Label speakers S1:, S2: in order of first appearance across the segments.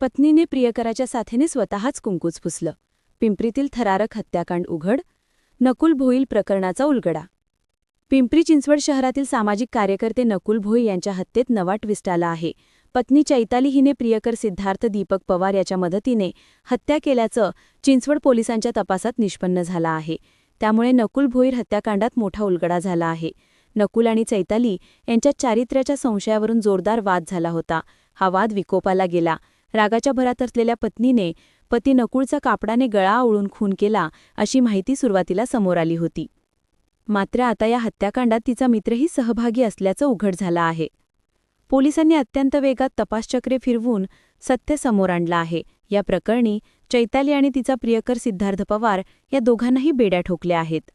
S1: पत्नीने प्रियकराच्या साथीने स्वतःच कुंकूच पुसलं. पिंपरीतील थरारक हत्याकांड उघड नकुल भोईल प्रकरणाचा उलगडा. पिंपरी चिंचवड शहरातील सामाजिक कार्यकर्ते नकुल भोई यांच्या हत्येत नवा ट्विस्ट आला आहे. पत्नी चैताली हिने प्रियकर सिद्धार्थ दीपक पवार याच्या मदतीने हत्या केल्याचं चिंचवड पोलिसांच्या तपासात निष्पन्न झालं आहे. त्यामुळे नकुल भोईर हत्याकांडात मोठा उलगडा झाला आहे. नकुल आणि चैताली यांच्या चारित्र्याच्या संशयावरून जोरदार वाद झाला होता. हा वाद विकोपाला गेला. रागाच्या भरात असलेल्या पत्नीने पती नकुळचा कापडाने गळा आवळून खून केला अशी माहिती सुरुवातीला समोर आली होती. मात्र आता या हत्याकांडात तिचा मित्रही सहभागी असल्याचं उघड झालं आहे. पोलिसांनी अत्यंत वेगात तपासचक्रे फिरवून सत्य समोर आणलं आहे. या प्रकरणी चैताली आणि तिचा प्रियकर सिद्धार्थ पवार या दोघांनाही बेड्या ठोकल्या आहेत.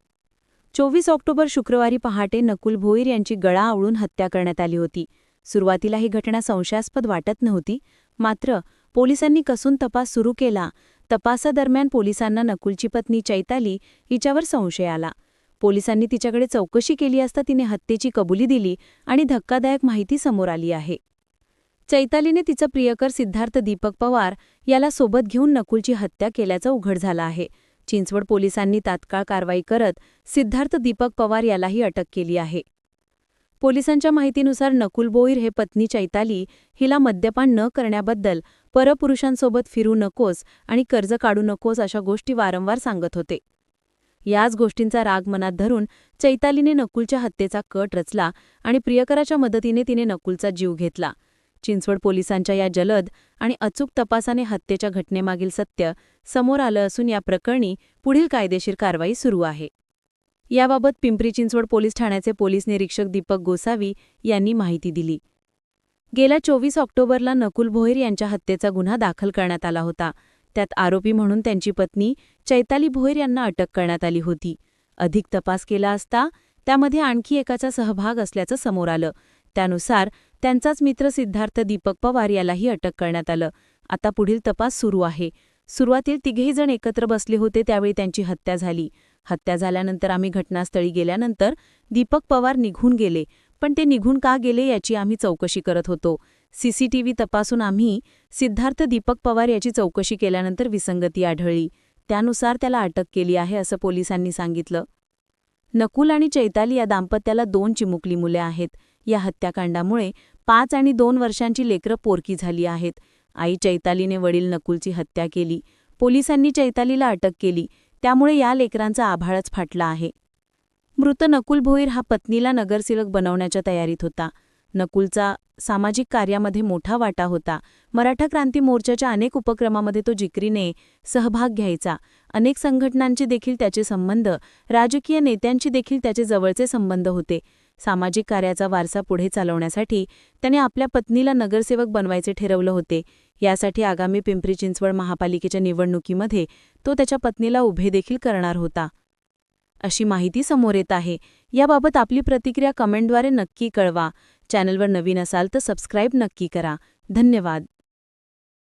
S1: चोवीस ऑक्टोबर शुक्रवारी पहाटे नकुल भोईर यांची गळा आवळून हत्या करण्यात आली होती. सुरुवातीला ही घटना संशयास्पद वाटत नव्हती मात्र पोलिसांनी कसून तपास सुरू केला. तपासादरम्यान पोलिसांना नकुलची पत्नी चैताली हिच्यावर संशय आला. पोलिसांनी तिच्याकडे चौकशी केली असता तिने हत्येची कबुली दिली आणि धक्कादायक माहिती समोर आली आहे. चैतालीने तिचा प्रियकर सिद्धार्थ दीपक पवार याला सोबत घेऊन नकुलची हत्या केल्याचं उघड झालं आहे. चिंचवड पोलिसांनी तात्काळ कारवाई करत सिद्धार्थ दीपक पवार यालाही अटक केली आहे. पोलिसांच्या माहितीनुसार नकुल बोईर हे पत्नी चैताली हिला मद्यपान न करण्याबद्दल परपुरुषांसोबत फिरू नकोस आणि कर्ज काढू नकोस अशा गोष्टी वारंवार सांगत होते. याच गोष्टींचा राग मनात धरून चैतालीने नकुलच्या हत्येचा कट रचला आणि प्रियकराच्या मदतीने तिने नकुलचा जीव घेतला. चिंचवड पोलिसांच्या या जलद आणि अचूक तपासाने हत्येच्या घटनेमागील सत्य समोर आलं असून या प्रकरणी पुढील कायदेशीर कारवाई सुरू आहे. याबाबत पिंपरी चिंचवड पोलीस ठाण्याचे पोलीस निरीक्षक दीपक गोसावी यांनी माहिती दिली. गेल्या चोवीस ऑक्टोबरला नकुल भोईर यांच्या हत्येचा गुन्हा दाखल करण्यात आला होता. त्यात आरोपी म्हणून त्यांची पत्नी चैताली भोईर यांना अटक करण्यात आली होती. अधिक तपास केला असता त्यामध्ये आणखी एकाचा सहभाग असल्याचं समोर आलं. त्यानुसार त्यांचाच मित्र सिद्धार्थ दीपक पवार यालाही अटक करण्यात आलं. आता पुढील तपास सुरू आहे. सुरुवातील तिघेही जण एकत्र बसले होते त्यावेळी त्यांची हत्या झाली. हत्या झाल्यानंतर आम्ही घटनास्थळी गेल्यानंतर दीपक पवार निघून गेले. पण ते निघून का गेले याची आम्ही चौकशी करत होतो. सीसीटीव्ही तपासून आम्ही सिद्धार्थ दीपक पवार याची चौकशी केल्यानंतर विसंगती आढळली. त्यानुसार त्याला अटक केली आहे असं पोलिसांनी सांगितलं. नकुल आणि चैताली या दाम्पत्याला दोन चिमुकली मुले आहेत. या हत्याकांडामुळे पाच आणि दोन वर्षांची लेकरं पोरकी झाली आहेत. आई चैतालीने वडील नकुलची हत्या केली. पोलिसांनी चैतालीला अटक केली. त्यामुळे या लेकरांचा आभाळच फाटला आहे. मृत नकुल भोईर हा पत्नीला नगरसेवक बनवण्याच्या तयारीत होता. नकुलचा सामाजिक कार्यामध्ये मोठा वाटा होता. मराठा क्रांती मोर्चाच्या अनेक उपक्रमामध्ये तो जिकरीने सहभाग घ्यायचा. अनेक संघटनांचे देखील त्याचे संबंध राजकीय नेत्यांशी देखील त्याचे जवळचे संबंध होते. सामाजिक कार्याचा वारसा पुढे चालवण्यासाठी त्याने आपल्या पत्नीला नगरसेवक बनवायचे ठरवलं होते. यासाठी आगामी पिंपरी चिंचवड महापालिकेच्या निवडणुकीमध्ये तो त्याच्या पत्नीला उभे देखील करणार होता. अशी माहिती समोर येत आहे. याबाबत आपली प्रतिक्रिया कमेंटद्वारे नक्की कळवा. चॅनलवर नवीन असाल तर सबस्क्राईब नक्की करा. धन्यवाद.